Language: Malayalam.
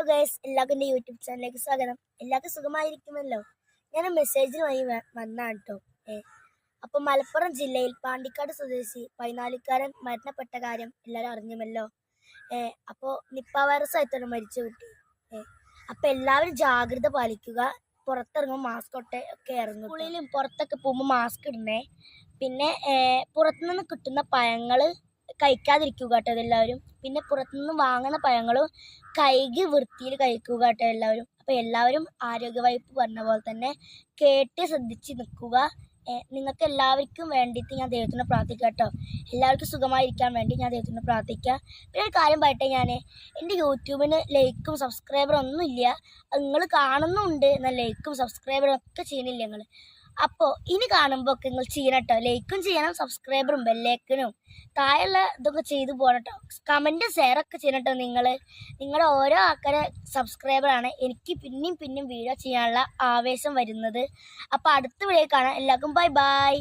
ഹലോ ഗൈസ് എല്ലാവർക്കും എന്റെ യൂട്യൂബ് ചാനലിലേക്ക് സ്വാഗതം. എല്ലാവർക്കും സുഖമായിരിക്കുമല്ലോ? ഞാൻ മെസ്സേജിൽ വന്നാണ് കേട്ടോ ഏ അപ്പോൾ മലപ്പുറം ജില്ലയിൽ പാണ്ടിക്കാട് സ്വദേശി പതിനാലുകാരൻ മരണപ്പെട്ട കാര്യം എല്ലാവരും അറിഞ്ഞുമല്ലോ ഏ അപ്പോൾ നിപ്പ വൈറസ് ആയിട്ടാണ് മരിച്ച കുട്ടി. ഏ അപ്പോൾ എല്ലാവരും ജാഗ്രത പാലിക്കുക. പുറത്തിറങ്ങുമ്പോൾ മാസ്ക് ഒട്ടെ ഒക്കെ ഇറങ്ങും സ്കൂളിലും പുറത്തൊക്കെ പോകുമ്പോൾ മാസ്ക് ഇടണേ. പിന്നെ പുറത്തുനിന്ന് കിട്ടുന്ന പഴങ്ങൾ കഴിക്കാതിരിക്കുക കേട്ടോ എല്ലാവരും പിന്നെ പുറത്തുനിന്ന് വാങ്ങുന്ന പഴങ്ങളും കൈകി വൃത്തിയിൽ കഴിക്കുക കേട്ടോ എല്ലാവരും. അപ്പോൾ എല്ലാവരും ആരോഗ്യവകുപ്പ് പറഞ്ഞ പോലെ തന്നെ കേട്ട് ശ്രദ്ധിച്ച് നിൽക്കുക. നിങ്ങൾക്ക് എല്ലാവർക്കും വേണ്ടിയിട്ട് ഞാൻ ദൈവത്തിനെ പ്രാർത്ഥിക്കാം കേട്ടോ. എല്ലാവർക്കും സുഖമായിരിക്കാൻ വേണ്ടി ഞാൻ ദൈവത്തിനെ പ്രാർത്ഥിക്കാം. പിന്നെ ഒരു കാര്യം പറയട്ടെ ഞാൻ എന്റെ യൂട്യൂബിന് ലൈക്കും സബ്സ്ക്രൈബറും ഒന്നും ഇല്ല നിങ്ങൾ കാണുന്നുണ്ട് എന്നാൽ ലൈക്കും സബ്സ്ക്രൈബറും ഒക്കെ ചെയ്യണില്ല നിങ്ങൾ. അപ്പോൾ ഇനി കാണുമ്പോൾ ഒക്കെ നിങ്ങൾ ചെയ്യണം കേട്ടോ ലൈക്കും ചെയ്യണം സബ്സ്ക്രൈബറും ബെല്ലേക്കനും താഴെയുള്ള ഇതൊക്കെ ചെയ്തു പോകണം കേട്ടോ കമന്റ് ഷെയർ ഒക്കെ ചെയ്യണം കേട്ടോ നിങ്ങൾ ഓരോ ആൾക്കാരെ സബ്സ്ക്രൈബറാണ് എനിക്ക് പിന്നെയും പിന്നെയും വീഡിയോ ചെയ്യാനുള്ള ആവേശം വരുന്നത്. അപ്പോൾ അടുത്ത വീഡിയോ കാണാം. എല്ലാവർക്കും ബൈ ബൈ